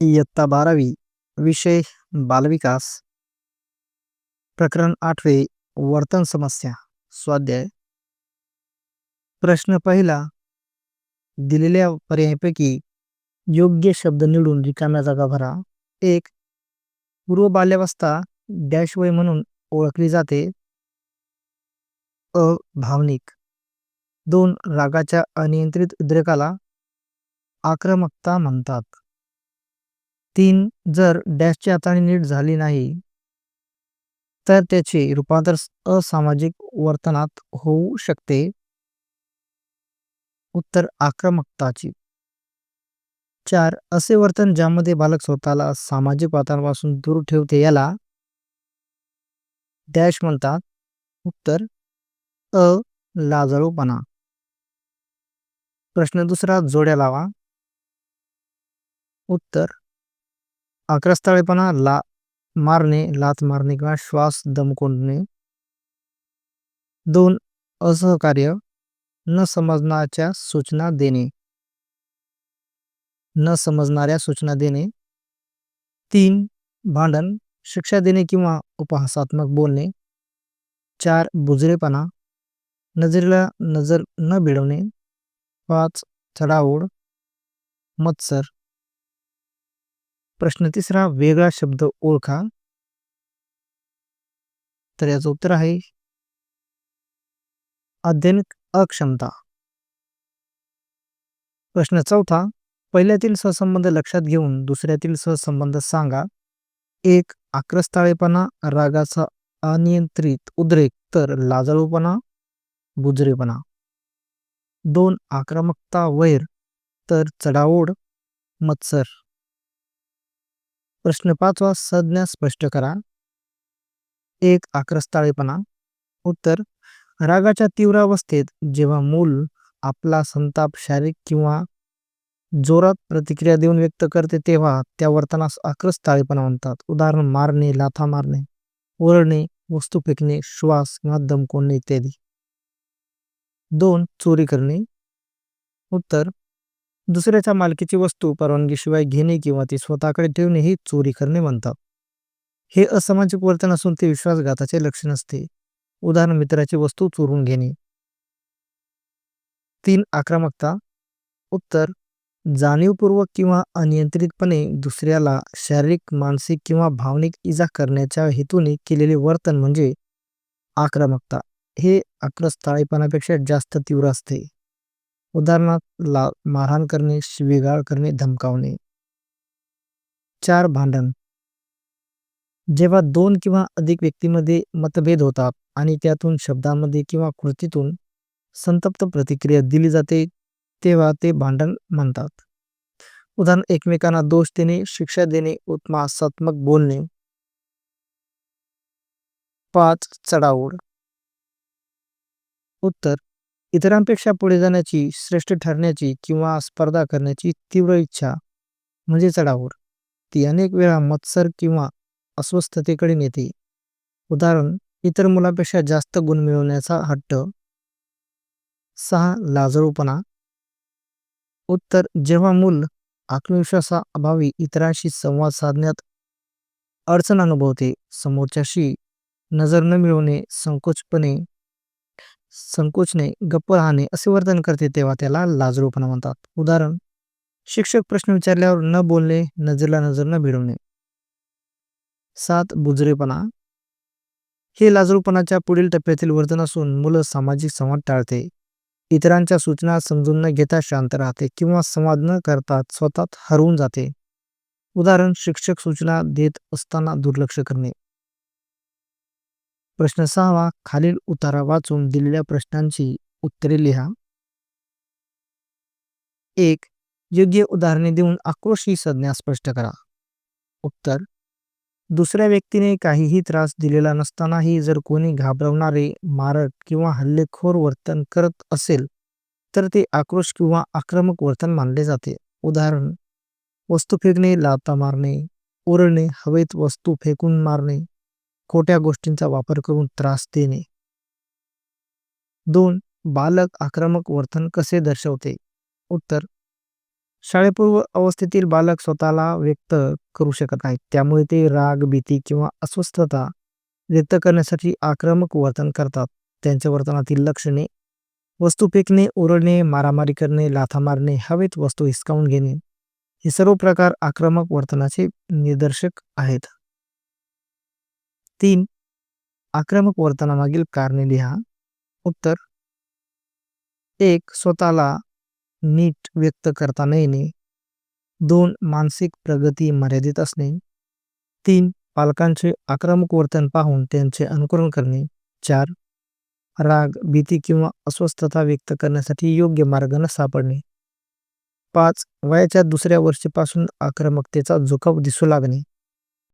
इयत्ता बारावी विषय बालविकास. प्रकरण आठवे वर्तन समस्या स्वाध्याय. प्रश्न पहिला दिलेल्या पर्यायापैकी योग्य शब्द निवडून रिकाम्या जागा भरा. एक पूर्व बाल्यावस्था डॅश वय म्हणून ओळखली जाते. अ भावनिक. दोन रागाच्या अनियंत्रित उद्रेकाला आक्रमकता म्हणतात. तीन जर डॅशची हाताळणी नीट झाली नाही तर त्याचे रूपांतर असामाजिक वर्तनात होऊ शकते. उत्तर आक्रमकताची. चार असे वर्तन ज्यामध्ये बालक स्वतःला सामाजिक वातावरणापासून दूर ठेवते याला डॅश म्हणतात. उत्तर अ लाजाळूपणा. प्रश्न दुसरा जोड्या लावा. उत्तर आक्रस्ताळेपणा ला मारणे लात मारणे किंवा श्वास दमकोंडणे. दोन असहकार्य न समजण्याच्या सूचना देणे. न समजणाऱ्या सूचना देणे. तीन भांडण शिक्षा देणे किंवा उपहासात्मक बोलणे. चार बुजरेपणा नजरेला नजर न भिडवणे. पाच चढाओढ मत्सर. प्रश्न तिसरा वेगळा शब्द ओळखा. तर याचं उत्तर आहे अध्ययन अक्षमता. प्रश्न चौथा पहिल्यातील सहसंबंध लक्षात घेऊन दुसऱ्यातील सहसंबंध सांगा. एक आक्रस्ताळेपणा रागाचा अनियंत्रित उद्रेक तर लाजाळूपणा बुजरेपणा. दोन आक्रमकता वैर तर चढाओढ मत्सर. प्रश्न पाचवा संज्ञा स्पष्ट करा. एक आक्रस्ताळेपणा. उत्तर रागाच्या तीव्र अवस्थेत जेव्हा मूल आपला संताप शारीरिक किंवा जोरात प्रतिक्रिया देऊन व्यक्त करते तेव्हा त्या वर्तनास आक्रस्ताळेपणा म्हणतात. उदाहरण मारणे लाथा मारणे ओरडणे वस्तू फेकणे श्वास किंवा दमकोणे इत्यादी. दोन चोरी करणे. उत्तर दुसऱ्याच्या मालकीची वस्तू परवानगीशिवाय घेणे किंवा ती स्वतःकडे ठेवणे ही चोरी करणे म्हणतात. हे असामाजिक वर्तन असून ते विश्वासघाताचे लक्षण असते. उदाहरण मित्राची वस्तू चोरून घेणे. तीन आक्रमकता. उत्तर जाणीवपूर्वक किंवा अनियंत्रितपणे दुसऱ्याला शारीरिक मानसिक किंवा भावनिक इजा करण्याच्या हेतूने केलेले वर्तन म्हणजे आक्रमकता. हे आक्रस्थाळीपणापेक्षा जास्त तीव्र असते. उदाहरणार्थ मारहाण करणे शिवीगाळ करणे धमकावणे. चार भांडण. जेव्हा दोन किंवा अधिक व्यक्तीमध्ये मतभेद होतात आणि त्यातून शब्दांमध्ये किंवा कृतीतून संतप्त प्रतिक्रिया दिली जाते तेव्हा ते भांडण म्हणतात. उदाहरण एकमेकांना दोष देणे शिक्षा देणे उत्मासात्मक बोलणे. पाच चढाओढ. उत्तर इतरांपेक्षा पुढे जाण्याची श्रेष्ठ ठरण्याची किंवा स्पर्धा करण्याची तीव्र इच्छा म्हणजे चढावर ती अनेक वेळा मत्सर किंवा अस्वस्थतेकडे नेते. उदाहरण इतर मुलांपेक्षा जास्त गुण मिळवण्याचा हट्ट. सहा लाजळूपणा उत्तर जेव्हा मूल आत्मविश्वासा अभावी इतरांशी संवाद साधण्यात अडचण अनुभवते समोरच्याशी नजर न मिळवणे संकोचपणे संकोचने गप्प राहणे असे वर्तन करते तेव्हा त्याला लाजरोपणा म्हणतात. उदाहरण शिक्षक प्रश्न विचारल्यावर न बोलणे नजरला नजर न भिडवणे. सात बुजरेपणा. हे लाजळूपणाच्या पुढील टप्प्यातील वर्तन असून मुलं सामाजिक संवाद टाळते. इतरांच्या सूचना समजून न घेता शांत राहते किंवा संवाद न करता स्वतःत हरवून जाते. उदाहरण शिक्षक सूचना देत असताना दुर्लक्ष करणे. प्रश्न सहावा खालील उतारा वाचून दिलेल्या प्रश्नांची उत्तरे लिहा. एक योग्य उदाहरणे देऊन आक्रोश ही संज्ञा स्पष्ट करा. उत्तर दुसऱ्या व्यक्तीने काहीही त्रास दिलेला नसतानाही जर कोणी घाबरवणारे मारक किंवा हल्लेखोर वर्तन करत असेल तर ते आक्रोश किंवा आक्रमक वर्तन मानले जाते. उदाहरण वस्तू फेकणे लाता मारणे ओरडणे हवेत वस्तू फेकून मारणे खोट्या गोष्टींचा वापर करून त्रास देणे. दोन बालक आक्रमक वर्तन कसे दर्शवते? उत्तर शाळेपूर्व अवस्थेतील बालक स्वतःला व्यक्त करू शकत नाही त्यामुळे ते राग भीती किंवा अस्वस्थता व्यक्त करण्यासाठी आक्रमक वर्तन करतात. त्यांच्या वर्तनातील लक्षणे वस्तू फेकणे ओरडणे मारामारी करणे लाथा मारणे हवेत वस्तू हिसकावून घेणे हे सर्व प्रकार आक्रमक वर्तनाचे निदर्शक आहेत. तीन. आक्रमक वर्तनामागील कारणे लिहा. उत्तर. एक स्वतःला नीट व्यक्त करता न येणे. दोन मानसिक प्रगती मर्यादित असणे. तीन पालकांचे आक्रमक वर्तन पाहून त्यांचे अनुकरण करणे. चार राग भीती किंवा अस्वस्थता व्यक्त करण्यासाठी योग्य मार्ग न सापडणे. पाच वयाच्या दुसऱ्या वर्षीपासून आक्रमकतेचा झुकाव दिसू लागणे.